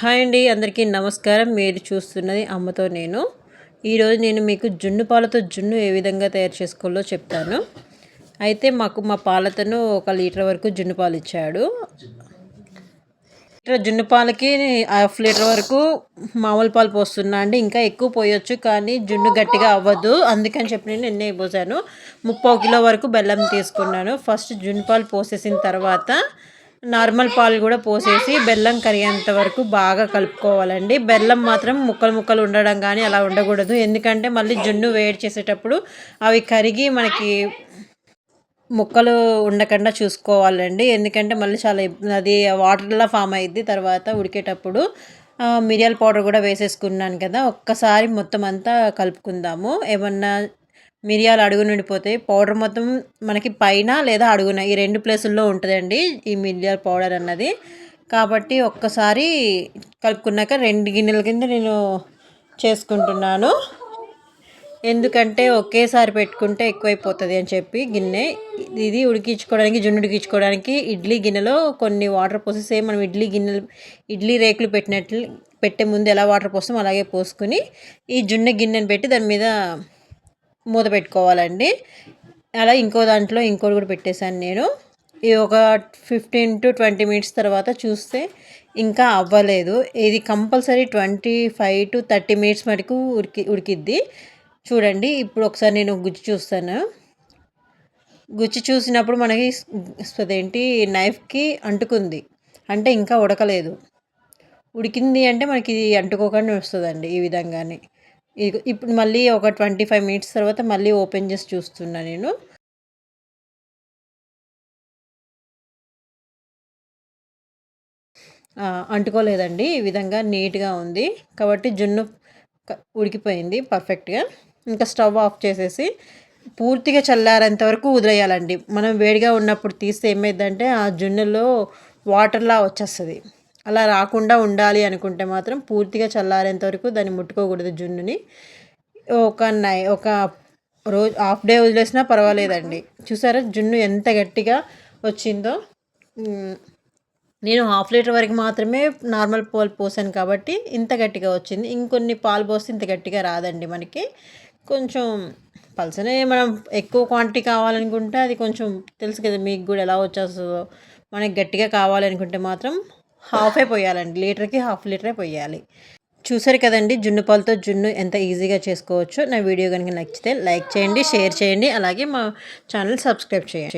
Hi అండి అందరికీ నమస్కారం. మీరు చూస్తున్నది అమ్మతో నేను. ఈరోజు నేను మీకు జున్ను పాలతో జున్ను ఏ విధంగా తయారు చేసుకోవాలో చెప్తాను. అయితే మాకు మా పాలతను ఒక లీటర్ వరకు జున్ను పాలు ఇచ్చాడు. లీటర్ జున్ను పాలకి హాఫ్ లీటర్ వరకు మామూలు పాలు పోస్తున్నా అండి. ఇంకా ఎక్కువ పోయొచ్చు కానీ జున్ను గట్టిగా అవ్వదు. అందుకని చెప్పి నేను ఎన్నే పోసాను. ముప్పై కిలో వరకు బెల్లం తీసుకున్నాను. ఫస్ట్ జున్ను పాలు పోసేసిన తర్వాత నార్మల్ పాలు కూడా పోసేసి బెల్లం కరిగేంత వరకు బాగా కలుపుకోవాలండి. బెల్లం మాత్రం ముక్కలు ముక్కలు ఉండడం కానీ అలా ఉండకూడదు. ఎందుకంటే మళ్ళీ జున్ను వేడి చేసేటప్పుడు అవి కరిగి మనకి ముక్కలు ఉండకుండా చూసుకోవాలండి. ఎందుకంటే మళ్ళీ చాలా అది వాటర్లా ఫామ్ అయ్యిద్ది తర్వాత ఉడికేటప్పుడు మిరియాల పౌడర్ కూడా వేసేసుకున్నాను కదా. ఒక్కసారి మొత్తం అంతా కలుపుకుందాము. ఏమన్నా మిరియాలు అడుగు నుండిపోతాయి. పౌడర్ మొత్తం మనకి పైన లేదా అడుగున ఈ రెండు ప్లేసుల్లో ఉంటుందండి ఈ మిరియాల పౌడర్ అన్నది. కాబట్టి ఒక్కసారి కలుపుకున్నాక రెండు గిన్నెల కింద నేను చేసుకుంటున్నాను. ఎందుకంటే ఒకేసారి పెట్టుకుంటే ఎక్కువైపోతుంది అని చెప్పి గిన్నె. ఇది ఉడికించుకోవడానికి జున్ను ఉడికించుకోవడానికి ఇడ్లీ గిన్నెలో కొన్ని వాటర్ పోసి సేమ్ మనం ఇడ్లీ గిన్నెలు ఇడ్లీ రేకులు పెట్టినట్లు పెట్టే ముందు ఎలా వాటర్ పోస్తాం అలాగే పోసుకుని ఈ జున్న గిన్నెను పెట్టి దాని మీద మూత పెట్టుకోవాలండి. అలా ఇంకో దాంట్లో ఇంకోటి కూడా పెట్టేశాను నేను. ఇది ఒక ఫిఫ్టీన్ టు ట్వంటీ మినిట్స్ తర్వాత చూస్తే ఇంకా అవ్వలేదు. ఇది compulsory twenty five to thirty minutes మటుకు ఉడికి ఉడికిద్ది. చూడండి ఇప్పుడు ఒకసారి నేను గుజ్జు చూస్తాను. గుజ్జు చూసినప్పుడు మనకి అదేంటి నైఫ్కి అంటుకుంది. అంటే ఇంకా ఉడకలేదు. ఉడికింది అంటే మనకి ఇది అంటుకోకుండా వస్తుందండి ఈ విధంగానే. ఇప్పుడు మళ్ళీ ఒక ట్వంటీ ఫైవ్ మినిట్స్ తర్వాత మళ్ళీ ఓపెన్ చేసి చూస్తున్నా నేను. అంటుకోలేదండి. ఈ విధంగా నీట్గా ఉంది. కాబట్టి జున్ను ఉడికిపోయింది పర్ఫెక్ట్గా. ఇంకా స్టవ్ ఆఫ్ చేసేసి పూర్తిగా చల్లారేంత వరకు వదిలేయాలండి మనం వేడిగా ఉన్నప్పుడు తీస్తే ఏమైందంటే ఆ జున్నులో వాటర్లా వచ్చేస్తుంది. అలా రాకుండా ఉండాలి అనుకుంటే మాత్రం పూర్తిగా చల్లారేంత వరకు దాన్ని ముట్టుకోకూడదు జున్నుని. ఒక నై ఒక రోజు హాఫ్ డే వదిలేసినా పర్వాలేదండి. చూసారా జున్ను ఎంత గట్టిగా వచ్చిందో? నేను హాఫ్ లీటర్ వరకు మాత్రమే నార్మల్ పాలు పోసాను కాబట్టి ఇంత గట్టిగా వచ్చింది. ఇంకొన్ని పాలు పోస్తే ఇంత గట్టిగా రాదండి మనకి. కొంచెం పల్సనే మనం ఎక్కువ క్వాంటిటీ కావాలనుకుంటే అది కొంచెం తెలుసు కదా మీకు కూడా ఎలా వచ్చేస్తుందో. మనకి గట్టిగా కావాలనుకుంటే మాత్రం హాఫే పోయాలండి. లీటర్కి హాఫ్ లీటరే పోయాలి. చూసారు కదండి జున్ను పాలతో జున్ను ఎంత ఈజీగా చేసుకోవచ్చో. నా వీడియో కనుక నచ్చితే లైక్ చేయండి షేర్ చేయండి. అలాగే మా ఛానల్ సబ్స్క్రైబ్ చేయండి.